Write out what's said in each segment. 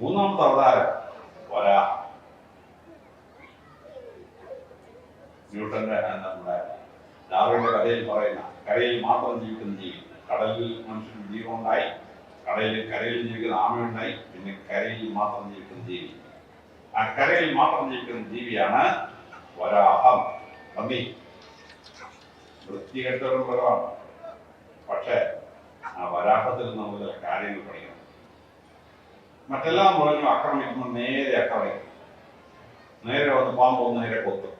മൂന്നാമത്തെ അവതാരം വരാഹ ന്യൂട്ടന്റെ നമ്മുടെ ഡാർവിന്റെ കഥയിൽ പറയുന്ന കരയിൽ മാത്രം ജീവിക്കുന്ന ജീവി കടലിൽ മനുഷ്യൻ ജീവനുണ്ടായി കടലിൽ കരയിൽ ജീവിക്കുന്ന ആമയുണ്ടായി പിന്നെ കരയിൽ മാത്രം ജീവിക്കുന്ന ജീവി. ആ കരയിൽ മാത്രം ജീവിക്കുന്ന ജീവിയാണ് വരാഹം. നന്ദി. വൃത്തികെട്ട ഒരു മൃഗമാണ് പക്ഷേ ആ വരാഹത്തിൽ നമ്മൾ കാര്യങ്ങൾ പഠിക്കണം. മറ്റെല്ലാ മൃഗങ്ങളും ആക്രമിക്കുമ്പോൾ നേരെ ആക്രമിക്കും. നേരെ വന്ന് പാമ്പ് വന്ന് നേരെ കൊത്തും.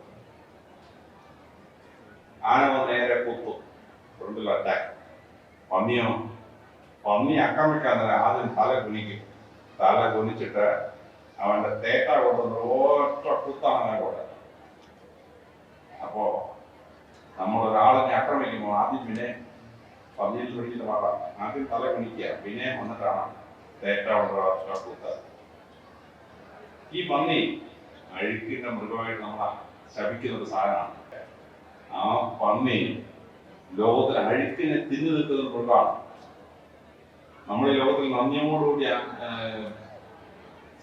ആന വന്ന് നേരെ കൊത്തും. അറ്റാക്ക് പന്നിയോ? പന്നി ആക്രമിക്കാൻ ആദ്യം തല കുനിക്കും. തല കുനിച്ചിട്ട് അവന്റെ തേട്ട കൊണ്ടുവന്ന് ഒറ്റ കുത്താണ് അവനെ കൂടെ അപ്പോ നമ്മൾ ഒരാളിനെ ആക്രമിക്കുമ്പോൾ ആദ്യം പിന്നെ പന്നിയിൽ പിടിച്ചിട്ട് പാടാം ആദ്യം തല കുനിക്കുക. പിന്നെ വന്നിട്ടാണ് തേട്ട കൊണ്ട് ഒറ്റ ഈ പന്നി അഴുക്കിന്റെ മൃഗമായിട്ട് നമ്മൾ ശപിക്കുന്ന ഒരു സാധനമാണ്. ആ പന്നി ലോകത്തിൽ അഴുക്കിനെ തിന്നു നിൽക്കുന്ന മൃഗമാണ്. നമ്മൾ ഈ ലോകത്തിൽ നന്ദിയോടുകൂടി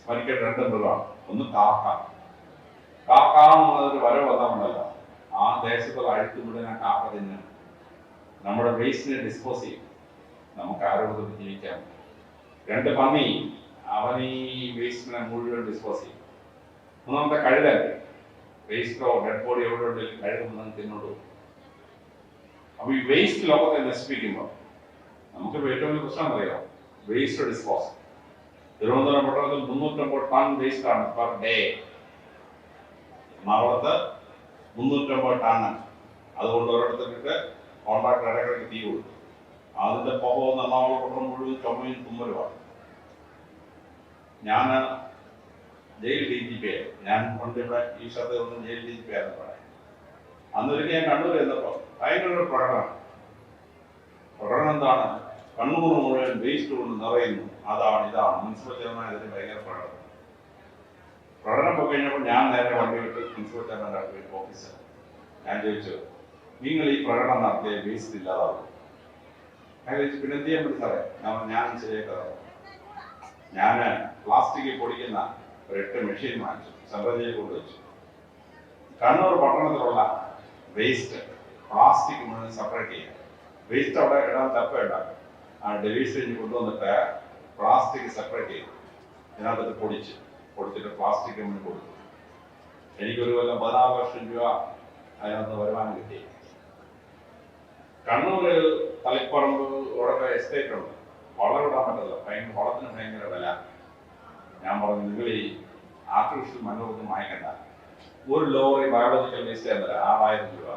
സ്മരിക്കേണ്ട രണ്ട് മൃഗമാണ്. ഒന്ന് കാക്ക. കാക്ക എന്നുള്ളതൊരു വരവ് വന്നതുകൊണ്ടല്ലോ ആ ദേശത്തുള്ള അഴുക്ക് മുഴുവൻ കാക്ക തിന്ന് നമ്മുടെ വേസ്റ്റിനെ ഡിസ്പോസ് ചെയ്യും. നമുക്ക് ആരോഗ്യത്തിൽ ജീവിക്കാം രണ്ട് പന്നി അവൻ ഈ വേസ്റ്റിനെ മുഴുവൻ ഡിസ്പോസ് ചെയ്യും. മൂന്നാമത്തെ കഴുതൻ വേസ്റ്റോ ഡെഡ് ബോഡി എവിടെ ഉണ്ടെങ്കിലും കഴുകുമ്പോൾ തിന്നോട്ടു അപ്പൊ ഈ വേസ്റ്റ് ലോകത്തെ നശിപ്പിക്കുമ്പോൾ നമുക്ക് ഏറ്റവും വലിയ പ്രശ്നം അറിയാം വേസ്റ്റ് ഡിസ്പോസ് തിരുവനന്തപുരം പട്ടണത്തിൽ മുന്നൂറ്റമ്പത് ടൺ വേസ്റ്റ് ആണ് പെർ ഡേ എറണാകുളത്ത് മുന്നൂറ്റമ്പത് ടൺ അതുകൊണ്ട് ഒരിടത്തിട്ട് കോൺട്രാക്ടർ ഇടയ്ക്കിടയ്ക്ക് തീ കൊടുത്തു അതിന്റെ വന്ന് എറണാകുളം പട്ടണം മുഴുവൻ ചുമയും തുമ്മലുമാണ്. ഞാൻ ജയിൽ ഡി ജി പി ആയിരുന്നു. ഞാൻ പണ്ട് ഇവിടെ ഈ സ്ഥലത്ത് ഒന്ന് ജയിൽ ഡി ജി പി ആയിരുന്നു പറയാം അന്നൊരിക്കൽ ഞാൻ കണ്ണൂർ ചെന്നപ്പോ ഭയങ്കര പ്രകടനം. പ്രകടനം എന്താണ്? കണ്ണൂർ മുഴുവൻ വേസ്റ്റ് കൊണ്ട് നിറയുന്നു. അതാണ് ഇതാണ്. മുനിസിപ്പൽ ചെയർമാൻ ഇതിന് ഭയങ്കര പ്രകടനം. പ്രകടനം പോയി കഴിഞ്ഞപ്പോൾ ഞാൻ നേരെ വണ്ടി വിട്ട് മുനിസിപ്പൽ ചെയർമാന്റെ അടുത്ത് ഓഫീസർ ഞാൻ ചോദിച്ചു നിങ്ങൾ ഈ പ്രകടനം നടത്തിയ വേസ്റ്റ് ഇല്ലാതാവും. ചോദിച്ചു പിന്നെ എന്ത് ചെയ്യാൻ പറ്റും ഞാൻ പറഞ്ഞു, ഞാൻ പ്ലാസ്റ്റിക് പൊടിക്കുന്ന ഒരു എട്ട് മെഷീൻ വാങ്ങിച്ചു. സെൻട്രൽ ജയിലിൽ കൊണ്ടുവച്ചു കണ്ണൂർ പട്ടണത്തിലുള്ള വേസ്റ്റ് പ്ലാസ്റ്റിക് മുഴുവൻ സെപ്പറേറ്റ് ചെയ്യുക വേസ്റ്റ് അവിടെ ഇടാൻ തപ്പ ഇടാം ആ കഴിഞ്ഞ് കൊണ്ടുവന്നിട്ട് പ്ലാസ്റ്റിക് സെപ്പറേറ്റ് ചെയ്തു. ഇതിനകത്ത് പൊടിച്ച് പൊടിച്ചിട്ട് പ്ലാസ്റ്റിക് മുഴുവൻ കൊടുത്തു. എനിക്കൊരു കൊല്ലം പതിനാറ് ലക്ഷം രൂപ അതിനകത്ത് വരുമാനം കിട്ടി. കണ്ണൂര് തളിപ്പറമ്പ് ഇവിടെ എസ്റ്റേറ്റ് ഉണ്ട്. വളം ഇടാൻ പറ്റില്ല ഭയങ്കര വളത്തിന് ഭയങ്കര വില. ഞാൻ പറഞ്ഞു നിങ്ങൾ ഈ ആർട്ടിഫിഷ്യൽ മണ്ണൊന്നും വാങ്ങിക്കണ്ട. ഒരു ലോറി ബയോളജിക്കൽ വേസ്റ്റ് തരാം ആറായിരം രൂപ.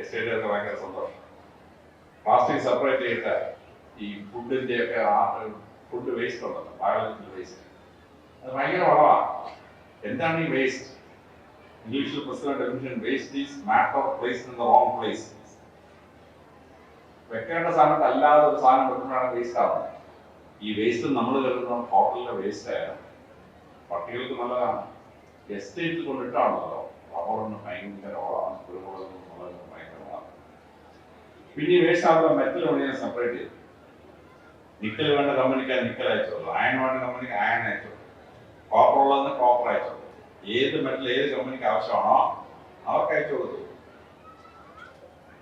എസ്റ്റേറ്റുകാർക്ക് ഭയങ്കര സന്തോഷം. പ്ലാസ്റ്റിക് സെപ്പറേറ്റ് ചെയ്തിട്ട് ഈ ഫുഡിന്റെ ഒക്കെ ഫുഡ് വേസ്റ്റ് ഉണ്ടല്ലോ ബയോളജിക്കൽ വേസ്റ്റ് അത് ഭയങ്കര വളമാണ് എന്താണ് ഈ വേസ്റ്റ് ഇംഗ്ലീഷിൽ president waste is matter place in the wrong place വെക്കേണ്ട സ്ഥാനത്ത് അല്ലാതെ ഒരു സാധനം വെക്കുമ്പോഴാണ് വേസ്റ്റ് ആവുന്നത്. ഈ വേസ്റ്റ് നമ്മൾ കരുതുന്ന ഹോട്ടലിലെ വേസ്റ്റ് ആയാലും പട്ടികൾക്ക് നല്ലതാണ്. എസ്റ്റേറ്റ് കൊണ്ടിട്ടാണല്ലോ. റബ്ബറിന് ഭയങ്കര ഓളാണ്. കുരുമുളക് മുളക് ഭയങ്കരമാണ് പിന്നെ ഈ വേസ്റ്റ് ആവുന്ന മെറ്റൽ വേണ്ടി സെപ്പറേറ്റ് ചെയ്തു. നിക്കൽ വേണ്ട കമ്പനിക്ക് നിക്കൽ അയച്ചോളൂ. അയൺ വേണ്ട കമ്പനിക്ക് അയൺ അയച്ചോളൂ. കോപ്പർ ഉള്ളതെന്ന് കോപ്പർ അയച്ചോളൂ. ഏത് മെറ്റൽ ഏത് കമ്പനിക്ക് ആവശ്യമാണോ അവർക്ക് അയച്ചു കൊടുത്തു.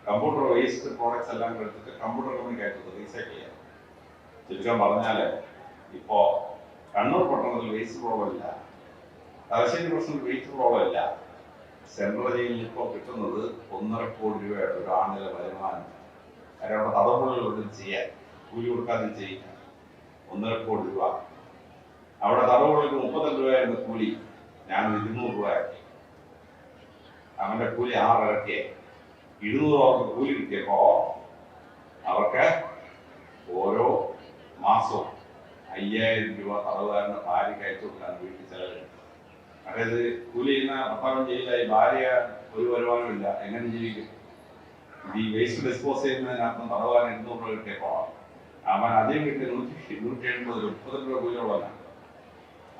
കമ്പ്യൂട്ടർ വേസ്റ്റ് പ്രോഡക്ട്സ് എല്ലാം എടുത്തിട്ട് കമ്പ്യൂട്ടർ കമ്പനി കയറ്റുന്നത് റീസൈക്കിൾ ചെയ്യാം. ചുരുക്കം പറഞ്ഞാൽ ഇപ്പോ കണ്ണൂർ പട്ടണത്തിൽ വേസ്റ്റ് പ്രോബ്ലം ഇല്ല. തലശ്ശേരി പ്രശ്നത്തിൽ വേസ്റ്റ് പ്രോബ്ലം ഇല്ല. സെൻട്രൽ ജയിലിൽ ഇപ്പോൾ കിട്ടുന്നത് ഒന്നര കോടി രൂപയുടെ ഒരു ആണ്ടിലെ വരുമാനം. കാര്യം അവിടെ തടവുകളിൽ ഒരു ചെയ്യാൻ കൂലി കൊടുക്കാതെ ചെയ്യില്ല. ഒന്നര കോടി രൂപ. അവിടെ തടവുകൾക്ക് മുപ്പത്തഞ്ച് രൂപയായിരുന്നു കൂലി. ഞാൻ ഇരുന്നൂറ് രൂപ ആക്കി. അവന്റെ കൂലി ആറിറക്കിയേ ഇരുന്നൂറ് അവർക്ക് കൂലി കിട്ടിയപ്പോ അവർക്ക് ഓരോ മാസവും അയ്യായിരം രൂപ തടവുകാരന്റെ ഭാര്യയ്ക്ക് അയച്ചു കൊടുക്കാൻ വീട്ടിൽ ചെലവ് അതായത് കൂലി ചെയ്യുന്ന ഭർത്താവിന് ചെയ്യില്ല ഈ ഭാര്യ ഒരു വരുമാനമില്ല എങ്ങനെ ജീവിക്കും? ഈ വേസ്റ്റ് ഡിസ്പോസ് ചെയ്യുന്നതിനകത്ത് തടവുകാരൻ എണ്ണൂറ് രൂപ കിട്ടിയപ്പോ അവൻ അധികം കിട്ടിയ നൂറ്റി നൂറ്റി എൺപത് മുപ്പത് രൂപ കൂലിയുള്ളവനാണ്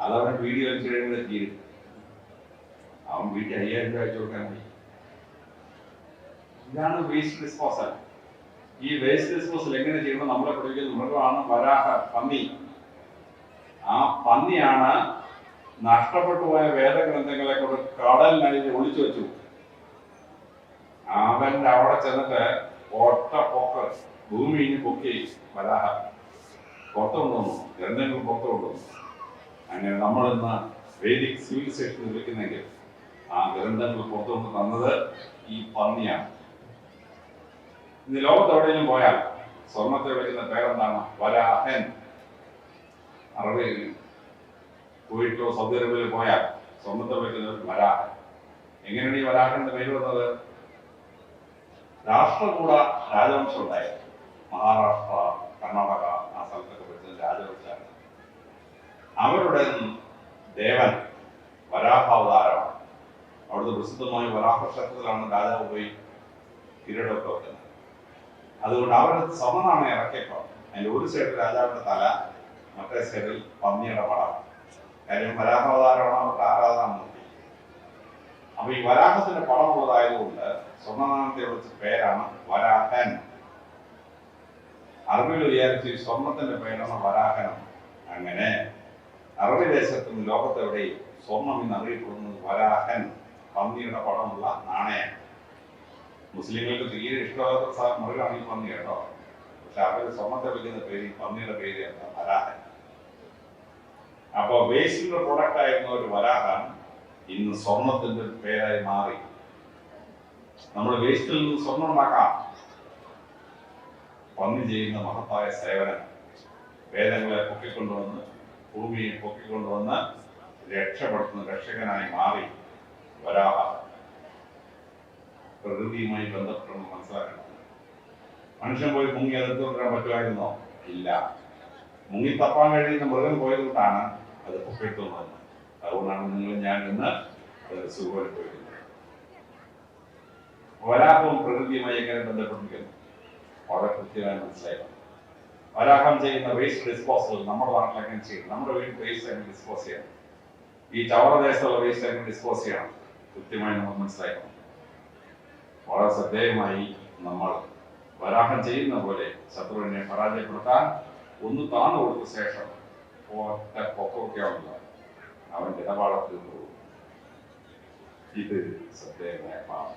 അതവൻ വീഡിയോ വലിച്ചു കഴിയുമ്പോൾ തീരും. അവൻ വീട്ടിൽ അയ്യായിരം രൂപ അയച്ചു കൊടുക്കാൻ മതി ഇതാണ് വേസ്റ്റ് ഡിസ്പോസൽ ഈ വേസ്റ്റ് ഡിസ്പോസൽ എങ്ങനെ ചെയ്യണം നമ്മളെ പഠിക്കുന്ന മൃഗമാണ് വരാഹ പന്നി. ആ പന്നിയാണ് നഷ്ടപ്പെട്ടു പോയ വേദഗ്രന്ഥങ്ങളെ കൊണ്ട് കടലിനടിയിൽ ഒളിച്ചു വെച്ചു. അവന്റെ അവിടെ ചെന്നിട്ട് ഒറ്റ പൊക്ക് ഭൂമി പൊക്കി വരാഹ പുറത്തു കൊണ്ടുവന്നു ഗ്രന്ഥങ്ങൾ പുറത്തു കൊണ്ടുവന്നു അങ്ങനെ നമ്മൾ ഇന്ന് വേദിക് സിവിലൈസേഷൻ വിളിക്കുന്നെങ്കിൽ ആ ഗ്രന്ഥങ്ങൾ പുറത്തു കൊണ്ട് തന്നത് ഈ പന്നിയാണ്. ഇന്ന് ലോകത്ത് എവിടെയെങ്കിലും പോയാൽ സ്വർണത്തെ വിളിക്കുന്ന പേരെന്താണ്? വരാഹൻ അറബിയിൽ കുവൈറ്റോ സൗദി അറേബ്യയിൽ പോയാൽ സ്വർണത്തെ വിളിക്കുന്ന വരാഹൻ എങ്ങനെയാണ് ഈ വരാഹന്റെ പേര് വന്നത്? രാഷ്ട്രകൂട രാജവംശം ഉണ്ടായിരുന്നു മഹാരാഷ്ട്ര കർണാടക ആ സ്ഥലത്തൊക്കെ വരുന്നത് രാജവംശമാണ്. അവരുടെ ദേവൻ വരാഹാവതാരമാണ് അവിടുത്തെ പ്രസിദ്ധമായ വരാഹ ക്ഷേത്രത്തിലാണ് രാജാവ് പോയി കിരീടമൊക്കെ വെക്കുന്നത്. അതുകൊണ്ട് അവരുടെ സമനാണ് ഇറക്കിയപ്പോൾ അതിന്റെ ഒരു സൈഡിൽ രാജാവിന്റെ തല മറ്റേ സൈഡിൽ പന്നിയുടെ പടം. കാര്യം വരാഹാവതാരമാണ് അവരുടെ ആരാധനാമൂർത്തി അപ്പൊ ഈ വരാഹത്തിന്റെ പടം ഉള്ളതായതുകൊണ്ട് സ്വർണനാണയത്തെ വിളിച്ച പേരാണ് വരാഹൻ. അറബികൾ വിചാരിച്ചു ഈ സ്വർണത്തിന്റെ പേരാണ് വരാഹനം. അങ്ങനെ അറബി ദേശത്തും ലോകത്തെവിടെയും സ്വർണം എന്ന് അറിയപ്പെടുന്നത് വരാഹൻ. പന്നിയുടെ പടമുള്ള നാണയം മുസ്ലിങ്ങൾക്ക് തീരെ ഇഷ്ടമാകാത്ത മുറിലാണ് ഈ പന്നി കേട്ടോ. പക്ഷെ അവർ സ്വർണത്തെ വിളിക്കുന്ന പേര് പന്നിയുടെ പേര് വരാഹൻ. അപ്പൊ വേസ്റ്റിന്റെ പ്രൊഡക്റ്റ് ആയിരുന്ന ഒരു വരാഹൻ ഇന്ന് സ്വർണത്തിന്റെ പേരായി മാറി. നമ്മൾ വേസ്റ്റിൽ നിന്ന് സ്വർണം ഉണ്ടാക്കാം. പന്നി ചെയ്യുന്ന മഹത്തായ സേവനം. വേദങ്ങളെ പൊക്കിക്കൊണ്ടുവന്ന് ഭൂമിയെ പൊക്കിക്കൊണ്ടുവന്ന് രക്ഷപ്പെടുത്തുന്ന രക്ഷകനായി മാറി വരാഹ പ്രകൃതിയുമായി ബന്ധപ്പെട്ടെന്ന് മനസ്സിലാക്കണം. മനുഷ്യൻ പോയി മുങ്ങി അതെടുത്ത് കൊടുക്കാൻ പറ്റുമായിരുന്നോ ഇല്ല. മുങ്ങി തപ്പാൻ കഴിയുന്ന മൃഗം പോയതുകൊണ്ടാണ് അത് പൊക്കിയെടുത്തു വന്നത് അതുകൊണ്ടാണ് നിങ്ങൾ ഞാൻ ഇന്ന് സുഖമായി പോയിരുന്നത് വരാഹവും പ്രകൃതിയുമായി എങ്ങനെ ബന്ധപ്പെട്ടിരിക്കുന്നു? വളരെ കൃത്യമായി മനസ്സിലായിരുന്നു വരാഹം ചെയ്യുന്ന വേസ്റ്റ് ഡിസ്പോസൽ നമ്മുടെ എങ്ങനെ ചെയ്യും നമ്മുടെ വീട്ടിൽ വേസ്റ്റ് എങ്ങനെ ഡിസ്പോസ് ചെയ്യണം? ഈ ചവറ ദേശത്തുള്ള വേസ്റ്റ് എങ്ങനെ ഡിസ്പോസ് ചെയ്യണം? കൃത്യമായി നമ്മൾ മനസ്സിലാക്കണം. വളരെ ശ്രദ്ധേയമായി നമ്മൾ വരാഹം ചെയ്യുന്ന പോലെ ശത്രുവിനെ പരാജയപ്പെടുത്താൻ ഒന്ന് താണു കൊടുത്ത ശേഷം ഒറ്റ പൊക്കമൊക്കെയാണല്ലോ അവന്റെ ഇടപാടത്തിൽ പോകും ഇത് ശ്രദ്ധേയമായ പാഠം.